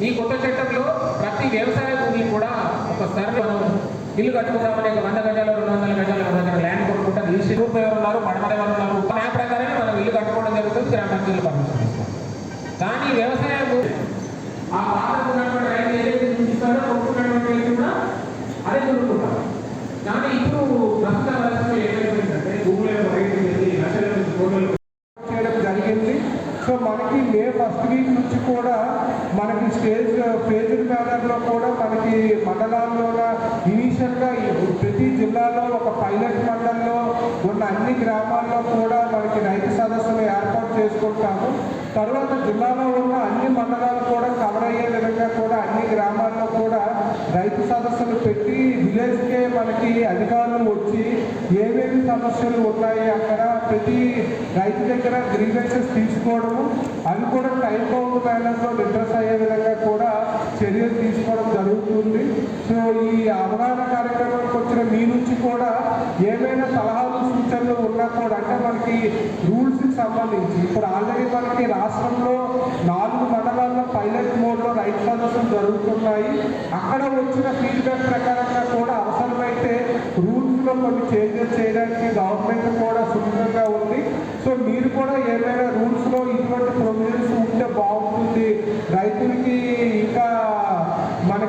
ఈ కొత్త చట్టంలో ప్రతి వ్యవసాయ భూమి కూడా ఒక సర్వే మనం ఇల్లు కట్టుకుందామని ఒక వంద గజాలు రెండు వందల గజాలు రెండు వందల ల్యాండ్ కొనుక్కుంటా రిజిస్ట్రీ రూప్ ఎవరు ఉన్నారు? పడమర వాళ్ళు ఉన్నారు. ఆ ప్రకారమే మనం ఇల్లు కట్టుకోవడం జరుగుతుంది గ్రామ పంచాయతీలు పర్మిషన్ కానీ వ్యవసాయ భూమి ఆ పాటకు ఉన్నటువంటి రైతు ఏదైతే చూపిస్తారో కొనుక్కున్నటువంటి రైతు కూడా అదే కొనుక్కుంటాం కానీ ఇప్పుడు ప్రస్తుత పరిస్థితులు ఏమైపోయిందంటే భూముల రైతు వెళ్ళి లక్షల నుంచి చేయడం జరిగింది. సో మనకి మే ఫస్ట్ వీక్ నుంచి కూడా పేజీల ఫేజ్డ్ కూడా మనకి మండలాల్లో ఇనీషియల్గా ప్రతి జిల్లాలో ఒక పైలట్ మండలంలో ఉన్న అన్ని గ్రామాల్లో కూడా మనకి రైతు సదస్సులు ఏర్పాటు చేసుకుంటాము. తర్వాత జిల్లాలో ఉన్న అన్ని మండలాలు కూడా కవర్ అయ్యే విధంగా కూడా అన్ని గ్రామాల్లో కూడా రైతు సదస్సులు పెట్టి విలేజ్కే మనకి అధికారులు వచ్చి ఏమేమి సమస్యలు ఉన్నాయి అక్కడ ప్రతి రైతు దగ్గర గ్రీవెన్సెస్ తీసుకోవడము. అవి కూడా టైం బౌండ్ మేనర్లో ఇంట్రెస్ట్ అయ్యే విధంగా చర్యలు తీసుకోవడం జరుగుతుంది. సో ఈ అవగాహన కార్యక్రమానికి వచ్చిన మీ నుంచి కూడా ఏమైనా సలహాలు సూచనలు ఉన్నా కూడా అంటే మనకి రూల్స్కి సంబంధించి ఇప్పుడు ఆల్రెడీ మనకి రాష్ట్రంలో నాలుగు మండలాల్లో పైలట్ మోడ్లో రైతు సదస్సులు జరుగుతున్నాయి. అక్కడ వచ్చిన ఫీడ్బ్యాక్ ప్రకారంగా కూడా అవసరమైతే రూల్స్లో కొన్ని చేంజెస్ చేయడానికి గవర్నమెంట్ కూడా సులభంగా ఉంది. సో మీరు కూడా ఏమైనా రూల్స్లో ఇటువంటి ప్రొవిజన్స్ ఉంటే బాగుంటుంది. రైతులకి ఇంకా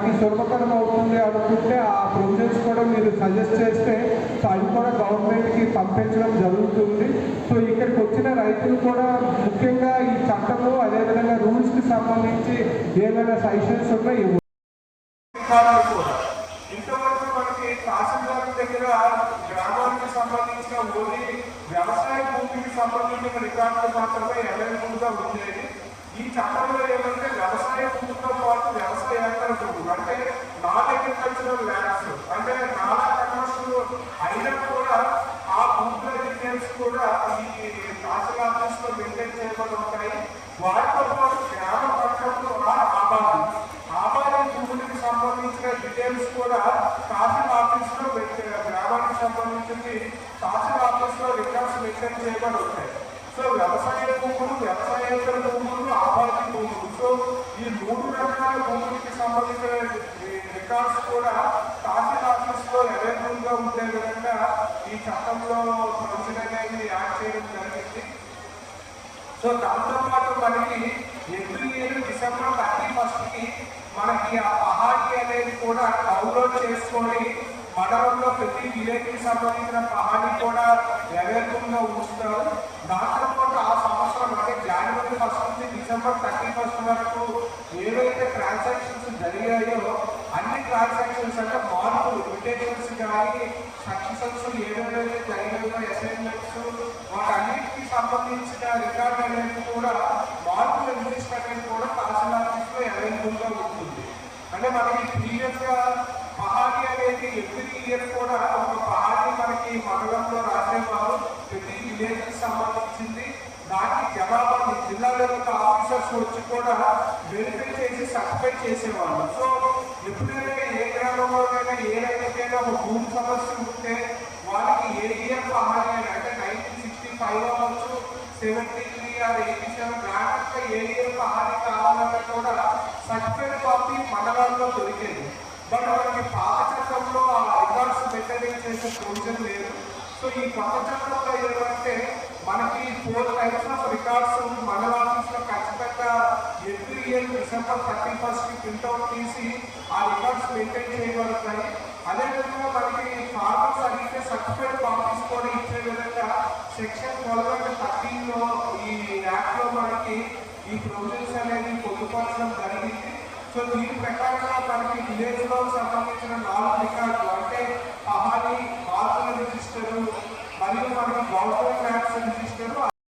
అది సులభతరం అవుతుంది అనుకుంటే ఆ ప్రొవిజన్స్ కూడా మీరు సజెస్ట్ చేస్తే సో అది కూడా గవర్నమెంట్కి పంపించడం జరుగుతుంది. సో ఇక్కడికి వచ్చిన రైతులు కూడా ముఖ్యంగా ఈ చట్టము అదేవిధంగా రూల్స్కి సంబంధించి ఏమైనా సజెషన్స్ ఉన్నాయి ఇవ్వండి. ఇంతవరకు మనకి తహసీల్దార్ దగ్గర గ్రామానికి సంబంధించిన ఓన్లీ వ్యవసాయ భూమికి సంబంధించిన రికార్డులు మాత్రమే అవైలబుల్ ఉండేది ఈ చట్టంలో ఏమంటే వ్యవసాయ భూమితో పాటు వ్యవసాయేతర భూములు అంటే నాన్ అగ్రికల్చరల్ ల్యాండ్స్ అంటే నాలా కమర్షియల్ అయినా కూడా ఆ భూముల డీటెయిల్స్ కూడా ఈ తహసీల్ ఆఫీస్లో మెయింటైన్ చేయబడి ఉంటాయి. వాటితో పాటు గ్రామ పట్టణంలో ఆబాది ఆబాది భూములకు సంబంధించిన డీటెయిల్స్ కూడా తహసీల్ ఆఫీస్లో గ్రామానికి సంబంధించింది తహసీల్ ఆఫీస్లో రికార్డ్స్ మెయింటైన్ చేయబడి ఉంటాయి. సో వ్యవసాయ భూములు వ్యవసాయేతర భూములు ఆబాది భూములు సో ఈ మూడు రకాల భూములకి సంబంధించిన రికార్డ్స్ కూడా తహసీల్ ఆఫీస్లో లో ఉండే విధంగా ఈ చట్టంలో ప్రొవిజన్ అనేది యాడ్ చేయడం జరిగింది. సో దాంతో పాటు మనకి ఎవ్రీ ఇయర్ డిసెంబర్ థర్టీ ఫస్ట్కి మనకి ఆ పహాడీ అనేది కూడా డౌన్లోడ్ చేసుకొని మండలంలో ప్రతి విలేజ్కి సంబంధించిన పహాడీ కూడా అవైలబుల్గా ఉంచుతారు. దాంతో పాటు ఆ సంవత్సరం అంటే జనవరి ఫస్ట్ నుంచి డిసెంబర్ థర్టీ ఫస్ట్ వరకు ఏవైతే ట్రాన్సాక్షన్స్ జరిగాయో అన్ని ట్రాన్సాక్షన్స్ అంటే మార్పు లిమిటేషన్స్ కానీ సక్సెసెస్ ఏవైతే జరిగాయో అసైన్మెంట్స్ వాటన్నిటికి సంబంధించిన రికార్డ్ అనేది కూడా మార్పు లిస్ట్ అనేది కూడా తహసీల్ ఆఫీస్లో అవైలబుల్గా ఉంటుంది. అంటే మనకి ప్రీవియస్గా గా అనేది ఎవ్రీ ఇయర్ కూడా ఒక పహాడి మనకి మండలంలో రాసేవారు. వచ్చి కూడా వెరిఫై చేసి సర్టిఫై చేసేవాళ్ళు. సో ఎప్పుడైనా ఏ గ్రామంలోనైనా ఏ రైతుకైనా ఒక భూమి సమస్య ఉంటే వాళ్ళకి ఏ ఇయర్ పహాడి అంటే నైన్టీన్ సిక్స్టీ ఫైవ్ అవ్వచ్చు seventy three or eighty seven గ్రామంలో ఏ ఇయర్ పహాడి కావాలంటే కూడా సర్టిఫైడ్ కాపీ మండలాల్లో దొరికేది. బట్ మనకి పాత చట్టంలో ఆ రికార్డ్స్ మెయింటైన్ చేసే ప్రొవిజన్ లేదు. సో ఈ కొత్త చట్టంలో ఏంటంటే మనకి ఫోర్ టైప్స్ ఆఫ్ రికార్డ్స్ మన ఆఫీస్లో ఖచ్చితంగా every year December thirty first printout తీసి ఆ రికార్డ్స్ మెయింటైన్ చేయబడతాయి అదేవిధంగా మనకి ఫార్మర్స్ అడిగితే సర్టిఫైడ్ కాపీస్ కూడా ఇచ్చే విధంగా సెక్షన్ ట్వెల్వ్ అండ్ థర్టీన్లో ఈ యాక్ట్లో మనకి ఈ ప్రొవిజన్స్ అనేది పొందుపరచడం జరిగింది. సో దీని ప్రకారంగా మనకి